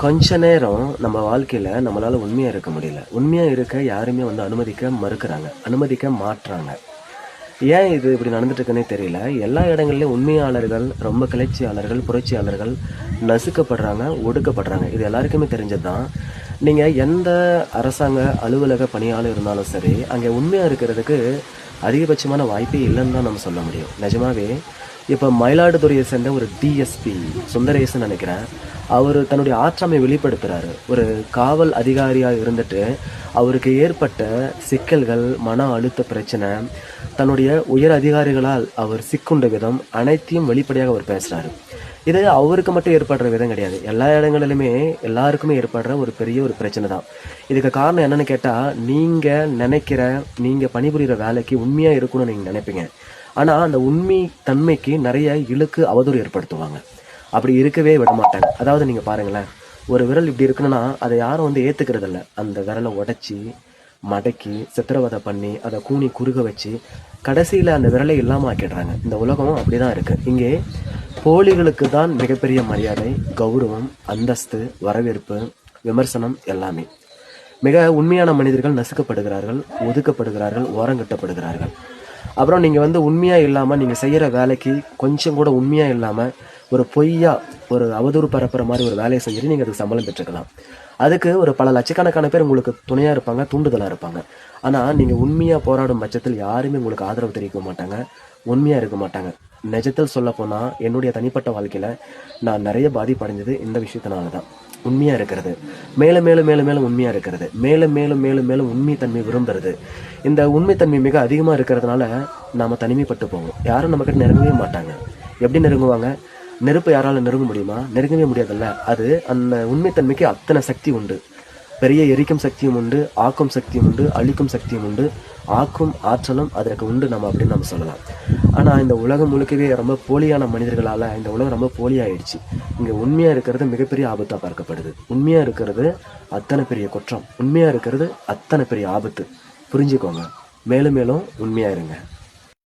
கொஞ்ச நேரம் நம்ம வாழ்க்கையில் நம்மளால் உண்மையாக இருக்க முடியல. உண்மையாக இருக்க யாருமே வந்து அனுமதிக்க மறுக்கிறாங்க. அனுமதிக்க மாட்டுறாங்க ஏன் இது இப்படி நடந்துட்டு இருக்குன்னே தெரியல. எல்லா இடங்கள்லையும் உண்மையாளர்கள் ரொம்ப கிளர்ச்சியாளர்கள் புரட்சியாளர்கள் நசுக்கப்படுறாங்க ஒடுக்கப்படுறாங்க. இது எல்லாருக்குமே தெரிஞ்சது தான் நீங்கள் எந்த அரசாங்க அலுவலக பணியாளர் இருந்தாலும் சரி அங்கே உண்மையாக இருக்கிறதுக்கு அதிகபட்சமான வாய்ப்பே இல்லைன்னு தான் நம்ம சொல்ல முடியும். நிஜமாவே இப்போ மயிலாடுதுறையை சேர்ந்த ஒரு டிஎஸ்பி சுந்தரேசன் நினைக்கிறேன் அவர் தன்னுடைய ஆற்றாமை வெளிப்படுத்துகிறாரு ஒரு காவல் அதிகாரியாக இருந்துட்டு அவருக்கு ஏற்பட்ட சிக்கல்கள் மன அழுத்த பிரச்சனை தன்னுடைய உயர் அதிகாரிகளால் அவர் சிக்குண்ட விதம் அனைத்தையும் வெளிப்படையாக அவர் பேசுகிறாரு இது அவருக்கு மட்டும் ஏற்படுற விதம் கிடையாது. எல்லா இடங்களிலுமே எல்லாருக்குமே ஏற்படுற ஒரு பெரிய ஒரு பிரச்சனை தான். இதுக்கு காரணம் என்னன்னு கேட்டா நீங்க நினைக்கிற நீங்க பணிபுரிகிற வேலைக்கு உண்மையா இருக்கணும்னு நீங்க நினைப்பீங்க. ஆனா அந்த உண்மை தன்மைக்கு நிறைய இழுக்கு அவதூறு ஏற்படுத்துவாங்க. அப்படி இருக்கவே விட மாட்டாங்க. அதாவது நீங்க பாருங்களேன் ஒரு விரல் இப்படி இருக்குன்னா அதை யாரும் வந்து ஏத்துக்கிறது இல்லை அந்த விரலை உடைச்சி மடக்கி சித்திரவதை பண்ணி அதை கூனி குறுக வச்சு கடைசியில் அந்த விரலை இல்லாமல் ஆக்கிடுறாங்க. இந்த உலகம் அப்படிதான் இருக்கு. இங்கே போலிகளுக்கு தான் மிகப்பெரிய மரியாதை கௌரவம் அந்தஸ்து வரவேற்பு விமர்சனம் எல்லாமே. மிக உண்மையான மனிதர்கள் நசுக்கப்படுகிறார்கள் ஒதுக்கப்படுகிறார்கள் ஓரங்கட்டப்படுகிறார்கள். அப்புறம் நீங்கள் வந்து உண்மையாக இல்லாமல் நீங்கள் செய்கிற வேலைக்கு கொஞ்சம் கூட உண்மையாக இல்லாமல் ஒரு பொய்யா ஒரு அவதூறு பரப்புற மாதிரி ஒரு வேலையை செஞ்சுட்டு நீங்கள் அதுக்கு சம்பளம் பெற்றுக்கலாம். அதுக்கு ஒரு பல லட்சக்கணக்கான பேர் உங்களுக்கு துணையாக இருப்பாங்க தூண்டுதலாக இருப்பாங்க. ஆனால் நீங்கள் உண்மையாக போராடும் பட்சத்தில் யாருமே உங்களுக்கு ஆதரவு தெரிவிக்க மாட்டாங்க உண்மையாக இருக்க மாட்டாங்க. நிஜத்தில் சொல்ல போனால் என்னுடைய தனிப்பட்ட வாழ்க்கையில் நான் நிறைய பாதிப்படைஞ்சது இந்த விஷயத்தினால தான் உண்மையாக இருக்கிறது. மேலும் மேலும் மேலும் மேலும் உண்மையாக இருக்கிறது. மேலும் மேலும் மேலும் மேலும் உண்மைத்தன்மை விரும்புறது. இந்த உண்மைத்தன்மை மிக அதிகமாக இருக்கிறதுனால நாம் தனிமைப்பட்டு போவோம். யாரும் நம்மக்கிட்ட நெருங்கவே மாட்டாங்க. எப்படி நெருங்குவாங்க? நெருப்பு யாரால நெருங்க முடியுமா? நெருங்கவே முடியாதுல்ல. அது அந்த உண்மைத்தன்மைக்கு அத்தனை சக்தி உண்டு. பெரிய எரிக்கும் சக்தியும் உண்டு ஆக்கும் சக்தியும் உண்டு அழிக்கும் சக்தியும் உண்டு. ஆக்கும் ஆற்றலும் அதற்கு உண்டு நம்ம அப்படின்னு நம்ம சொல்லலாம். ஆனால் இந்த உலகம் முழுக்கவே ரொம்ப போலியான மனிதர்களால் இந்த உலகம் ரொம்ப போலியாயிடுச்சு. இங்கே உண்மையாக இருக்கிறது மிகப்பெரிய ஆபத்தாக பார்க்கப்படுது. உண்மையாக இருக்கிறது அத்தனை பெரிய குற்றம். உண்மையாக இருக்கிறது அத்தனை பெரிய ஆபத்து. புரிஞ்சுக்கோங்க. மேலும் மேலும் உண்மையாக இருங்க.